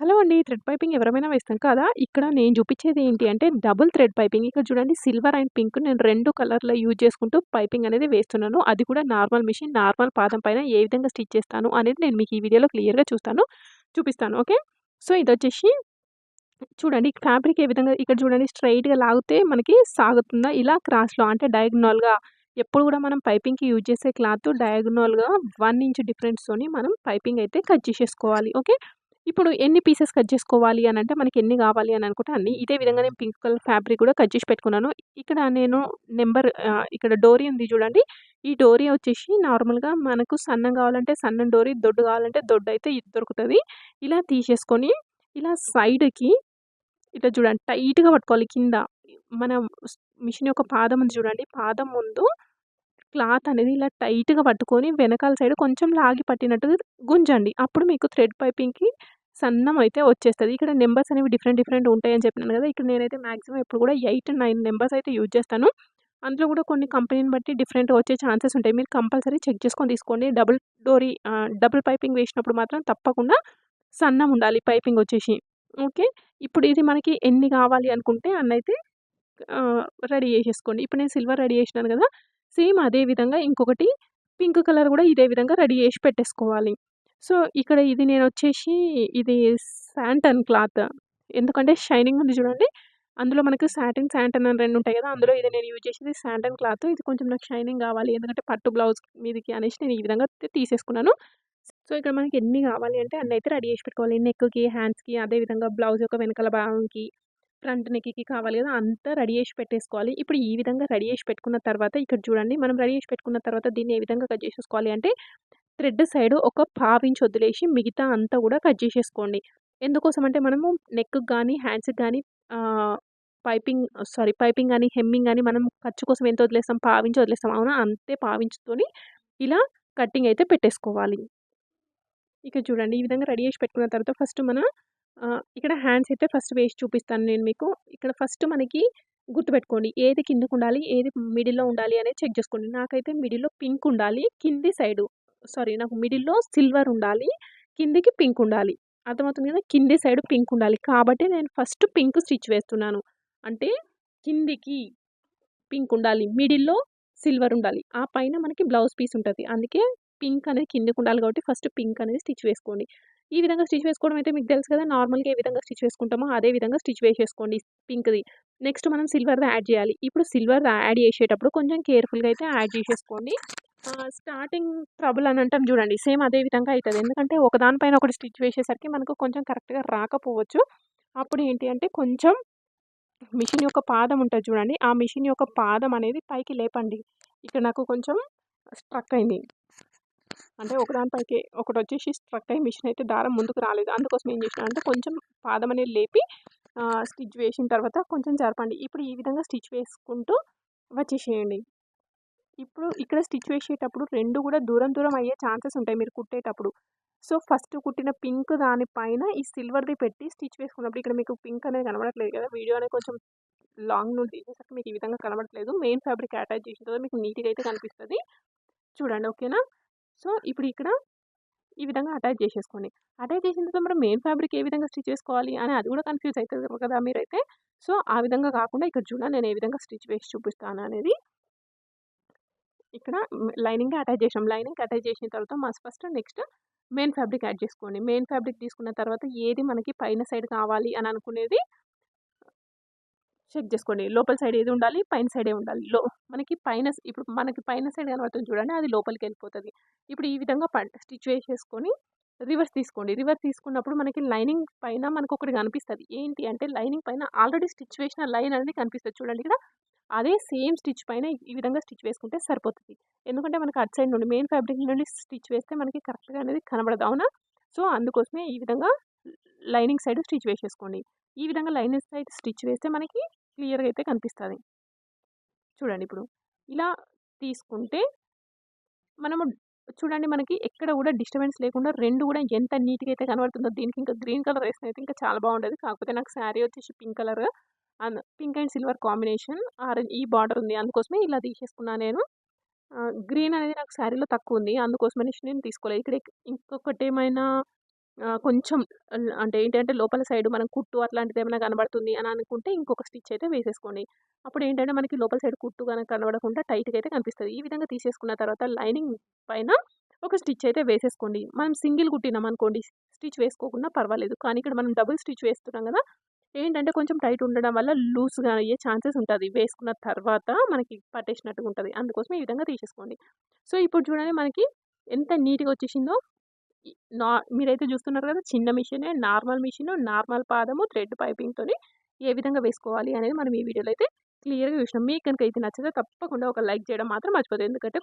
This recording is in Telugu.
హలో అండి. థ్రెడ్ పైపింగ్ ఎవరైనా వేస్తాం కదా! ఇక్కడ నేను చూపించేది ఏంటి అంటే డబుల్ థ్రెడ్ పైపింగ్. ఇక్కడ చూడండి సిల్వర్ అండ్ పింక్ నేను రెండు కలర్‌లో యూజ్ చేసుకుంటూ పైపింగ్ అనేది వేస్తున్నాను. అది కూడా నార్మల్ మిషన్, నార్మల్ పాదం పైన ఏ విధంగా స్టిచ్ చేస్తాను అనేది నేను మీకు ఈ వీడియోలో క్లియర్‌గా చూస్తాను చూపిస్తాను. ఓకే. సో, ఇది వచ్చేసి చూడండి ఫ్యాబ్రిక్ ఏ విధంగా ఇక్కడ చూడండి స్ట్రైట్గా లాగితే మనకి సాగుతుందా ఇలా క్రాస్‌లో అంటే డయాగ్నల్గా ఎప్పుడు కూడా మనం పైపింగ్‌కి యూజ్ చేసే క్లాత్ డయాగ్నల్గా వన్ ఇంచ్ డిఫరెన్స్‌తోని మనం పైపింగ్ అయితే కట్ చేసేసుకోవాలి. ఓకే. ఇప్పుడు ఎన్ని పీసెస్ కట్ చేసుకోవాలి అని అంటే మనకి ఎన్ని కావాలి అని అనుకుంటే అన్ని. ఇదే విధంగా నేను పింక్ కలర్ ఫ్యాబ్రిక్ కూడా కట్ చేసి పెట్టుకున్నాను. ఇక్కడ నేను నెంబర్ ఇక్కడ డోరీ ఉంది చూడండి. ఈ డోరీ వచ్చేసి నార్మల్‌గా మనకు సన్నం కావాలంటే సన్నం డోరీ, దొడ్డు కావాలంటే దొడ్డు అయితే ఇది ఇలా తీసేసుకొని ఇలా సైడ్‌కి ఇట్లా చూడండి టైట్‌గా పట్టుకోవాలి కింద. మనం మిషన్ యొక్క పాదం ఉంది చూడండి. పాదం ముందు క్లాత్ అనేది ఇలా టైట్‌గా పట్టుకొని వెనకాల సైడ్ కొంచెం లాగి పట్టినట్టు గుంజండి. అప్పుడు మీకు థ్రెడ్ పైపింగ్‌కి సన్నం అయితే వచ్చేస్తుంది ఇక్కడ నెంబర్స్ అనేవి డిఫరెంట్ డిఫరెంట్ ఉంటాయని చెప్పినాను కదా! ఇక్కడ నేనైతే మాక్సిమం ఎప్పుడు కూడా ఎయిట్ నైన్ నెంబర్స్ అయితే యూజ్ చేస్తాను. అందులో కూడా కొన్ని కంపెనీని బట్టి డిఫరెంట్‌గా వచ్చే ఛాన్సెస్ ఉంటాయి. మీరు కంపల్సరీ చెక్ చేసుకొని తీసుకోండి. డబుల్ డోరీ డబుల్ పైపింగ్ వేసినప్పుడు మాత్రం తప్పకుండా సన్నం ఉండాలి పైపింగ్ వచ్చేసి. ఓకే. ఇప్పుడు ఇది మనకి ఎన్ని కావాలి అనుకుంటే అన్నైతే రెడీ చేసేసుకోండి. ఇప్పుడు నేను సిల్వర్ రెడీ చేసినాను కదా! సేమ్ అదే విధంగా ఇంకొకటి పింక్ కలర్ కూడా ఇదే విధంగా రెడీ చేసి పెట్టేసుకోవాలి. సో, ఇక్కడ ఇది నేను వచ్చేసి ఇది శాంటన్ క్లాత్. ఎందుకంటే షైనింగ్ ఉంది చూడండి. అందులో మనకు శాటిన్ శాంటన్ అని రెండు ఉంటాయి కదా! అందులో ఇది నేను యూజ్ చేసేది శాంటన్ క్లాత్. ఇది కొంచెం నాకు షైనింగ్ కావాలి. ఎందుకంటే పట్టు బ్లౌజ్ మీదకి అనేసి నేను ఈ విధంగా తీసేసుకున్నాను. సో, ఇక్కడ మనకి ఎన్ని కావాలి అంటే అన్ని అయితే రెడీ చేసి పెట్టుకోవాలి. నెక్‌కి, హ్యాండ్స్‌కి అదే విధంగా బ్లౌజ్ యొక్క వెనకాల భాగంకి, ఫ్రంట్ నెక్‌కి కావాలి కదా! అంతా రెడీ చేసి పెట్టేసుకోవాలి. ఇప్పుడు ఈ విధంగా రెడీ చేసి పెట్టుకున్న తర్వాత ఇక్కడ చూడండి మనం రెడీ చేసి పెట్టుకున్న తర్వాత దీన్ని ఏ విధంగా కట్ చేసేసుకోవాలి అంటే థ్రెడ్ సైడ్ ఒక పావించి వదిలేసి మిగతా అంతా కూడా కట్ చేసేసుకోండి. ఎందుకోసం అంటే మనము నెక్‌కి కానీ హ్యాండ్స్‌కి కానీ పైపింగ్ సారీ పైపింగ్ కానీ హెమ్మింగ్ కానీ మనం ఖర్చు కోసం ఎంత వదిలేస్తాం పావించి వదిలేస్తాం. అవునా? అంతే పావించుతోని ఇలా కటింగ్ అయితే పెట్టేసుకోవాలి. ఇక్కడ చూడండి ఈ విధంగా రెడీ చేసి పెట్టుకున్న తర్వాత ఫస్ట్ మన ఇక్కడ హ్యాండ్స్ అయితే ఫస్ట్ వేసి చూపిస్తాను నేను మీకు. ఇక్కడ ఫస్ట్ మనకి గుర్తుపెట్టుకోండి. ఏది కిందకు ఉండాలి ఏది మిడిల్‌లో ఉండాలి అనేది చెక్ చేసుకోండి. నాకైతే మిడిల్‌లో పింక్ ఉండాలి. కింది సైడు సారీ నాకు మిడిల్‌లో సిల్వర్ ఉండాలి. కిందికి పింక్ ఉండాలి. అర్థమవుతుంది కదా! కింది సైడ్ పింక్ ఉండాలి. కాబట్టి నేను ఫస్ట్ పింక్ స్టిచ్ వేస్తున్నాను. అంటే కిందికి పింక్ ఉండాలి. మిడిల్‌లో సిల్వర్ ఉండాలి. ఆ పైన మనకి బ్లౌజ్ పీస్ ఉంటుంది అందుకే పింక్ అనేది కిందికి ఉండాలి కాబట్టి ఫస్ట్ పింక్ అనేది స్టిచ్ వేసుకోండి. ఈ విధంగా స్టిచ్ వేసుకోవడం అయితే మీకు తెలుసు కదా! నార్మల్‌గా ఏ విధంగా స్టిచ్ వేసుకుంటామో అదే విధంగా స్టిచ్ వేసేసుకోండి పింక్‌ది. నెక్స్ట్ మనం సిల్వర్‌ది యాడ్ చేయాలి. ఇప్పుడు సిల్వర్ యాడ్ చేసేటప్పుడు కొంచెం కేర్‌ఫుల్‌గా అయితే యాడ్ చేసేసుకోండి. స్టార్టింగ్ ట్రబుల్ అని అంటాం చూడండి. సేమ్ అదే విధంగా అవుతుంది ఎందుకంటే ఒకదానిపైన ఒకటి స్టిచ్ వేసేసరికి మనకు కొంచెం కరెక్ట్‌గా రాకపోవచ్చు. అప్పుడు ఏంటి అంటే కొంచెం మిషన్ యొక్క పాదం ఉంటుంది చూడండి. ఆ మిషన్ యొక్క పాదం అనేది పైకి లేపండి. ఇక్కడ నాకు కొంచెం స్ట్రక్ అయింది. అంటే ఒకదాని పైకి ఒకటొచ్చేసి స్ట్రక్ అయ్యి మిషన్ అయితే దారం ముందుకు రాలేదు. అందుకోసం ఏం చేసినా అంటే కొంచెం పాదం అనేది లేపి స్టిచ్ వేసిన తర్వాత కొంచెం జరపండి. ఇప్పుడు ఈ విధంగా స్టిచ్ వేసుకుంటూ వచ్చేసేయండి. ఇప్పుడు ఇక్కడ స్టిచ్ వేసేటప్పుడు రెండు కూడా దూరం దూరం అయ్యే ఛాన్సెస్ ఉంటాయి మీరు కుట్టేటప్పుడు. సో, ఫస్ట్ కుట్టిన పింక్ దానిపైన ఈ సిల్వర్‌ది పెట్టి స్టిచ్ వేసుకున్నప్పుడు ఇక్కడ మీకు పింక్ అనేది కనబడట్లేదు కదా! వీడియో అనేది కొంచెం లాంగ్ నుండి తీసేసరికి మీకు ఈ విధంగా కనబడట్లేదు. మెయిన్ ఫ్యాబ్రిక్ అటాచ్ చేసిన తర్వాత మీకు నీట్‌గా అయితే కనిపిస్తుంది చూడండి ఓకేనా? సో, ఇప్పుడు ఇక్కడ ఈ విధంగా అటాచ్ చేసేసుకోండి. అటాచ్ చేసిన తర్వాత మనం మెయిన్ ఫ్యాబ్రిక్ ఏ విధంగా స్టిచ్ చేసుకోవాలి అని అది కూడా కన్‌ఫ్యూజ్ అవుతుంది కదా మీరైతే. సో, ఆ విధంగా కాకుండా ఇక్కడ చూడండి నేను ఏ విధంగా స్టిచ్ వేసి చూపిస్తాను అనేది. ఇక్కడ లైనింగ్ అటాచ్ చేసాం. లైనింగ్ అటాచ్ చేసిన తర్వాత must first next main fabric add చేసుకోండి. మెయిన్ ఫ్యాబ్రిక్ తీసుకున్న తర్వాత ఏది మనకి పైన సైడ్ కావాలి అని అనుకునేది చెక్ చేసుకోండి. లోపల సైడ్ ఏది ఉండాలి? పైన సైడే ఉండాలి. లో మనకి పైన ఇప్పుడు మనకి పైన సైడ్ కనబడుతుంది చూడండి అది లోపలికి వెళ్ళిపోతుంది ఇప్పుడు ఈ విధంగా ప స్టిచ్ వేసేసుకొని రివర్స్ తీసుకోండి. రివర్స్ తీసుకున్నప్పుడు మనకి లైనింగ్ పైన మనకొకటి కనిపిస్తుంది ఏంటి అంటే లైనింగ్ పైన ఆల్రెడీ స్టిచ్ వేసిన లైన్ అనేది కనిపిస్తుంది చూడండి ఇక్కడ. అదే సేమ్ స్టిచ్ పైన ఈ విధంగా స్టిచ్ వేసుకుంటే సరిపోతుంది ఎందుకంటే మనకు అటు సైడ్ నుండి మెయిన్ ఫ్యాబ్రిక్ నుండి స్టిచ్ వేస్తే మనకి కరెక్ట్‌గా అనేది కనబడదు. అవునా? సో, అందుకోసమే ఈ విధంగా లైనింగ్ సైడ్ స్టిచ్ వేసేసుకోండి. ఈ విధంగా లైనింగ్ సైడ్ స్టిచ్ వేస్తే మనకి క్లియర్‌గా అయితే కనిపిస్తుంది చూడండి ఇప్పుడు. ఇలా తీసుకుంటే మనము చూడండి మనకి ఎక్కడ కూడా డిస్టర్బెన్స్ లేకుండా రెండు కూడా ఎంత నీట్‌గా అయితే కనబడుతుందో దీనికి ఇంకా గ్రీన్ కలర్ వేసిన అయితే ఇంకా చాలా బాగుంటుంది కాకపోతే నాకు శారీ వచ్చేసి pink colour pink and silver combination orange ఈ బార్డర్ ఉంది. అందుకోసమే ఇలా తీసేసుకున్నాను నేను. గ్రీన్ అనేది నాకు శారీలో తక్కువ ఉంది. అందుకోసమనేసి నేను తీసుకోలేదు. ఇక్కడ ఇంకొకటి ఏమైనా కొంచెం అంటే ఏంటంటే లోపల సైడ్ మనం కుట్టు అట్లాంటిది ఏమైనా కనబడుతుంది అని అనుకుంటే ఇంకొక స్టిచ్ అయితే వేసేసుకోండి. అప్పుడు ఏంటంటే మనకి లోపల సైడ్ కుట్టు కనుక కనబడకుండా టైట్‌గా అయితే కనిపిస్తుంది ఈ విధంగా తీసేసుకున్న తర్వాత లైనింగ్ పైన ఒక స్టిచ్ అయితే వేసేసుకోండి. మనం సింగిల్ కుట్టినాం అనుకోండి స్టిచ్ వేసుకోకుండా పర్వాలేదు. కానీ ఇక్కడ మనం డబుల్ స్టిచ్ వేస్తున్నాం కదా ఏంటంటే కొంచెం టైట్ ఉండడం వల్ల లూజ్‌గా అయ్యే ఛాన్సెస్ ఉంటుంది వేసుకున్న తర్వాత మనకి పట్టేసినట్టుగా ఉంటుంది అందుకోసం ఈ విధంగా తీసేసుకోండి. సో, ఇప్పుడు చూడండి మనకి ఎంత నీట్‌గా వచ్చేసిందో. నా మీరైతే చూస్తున్నారు కదా! చిన్న మిషనే నార్మల్ మిషన్ నార్మల్ పాదము, థ్రెడ్ పైపింగ్తో ఏ విధంగా వేసుకోవాలి అనేది మనం ఈ వీడియోలో అయితే క్లియర్‌గా చూసినాం. మీకు కనుక అయితే నచ్చితే తప్పకుండా ఒక లైక్ చేయడం మాత్రం మర్చిపోతుంది ఎందుకంటే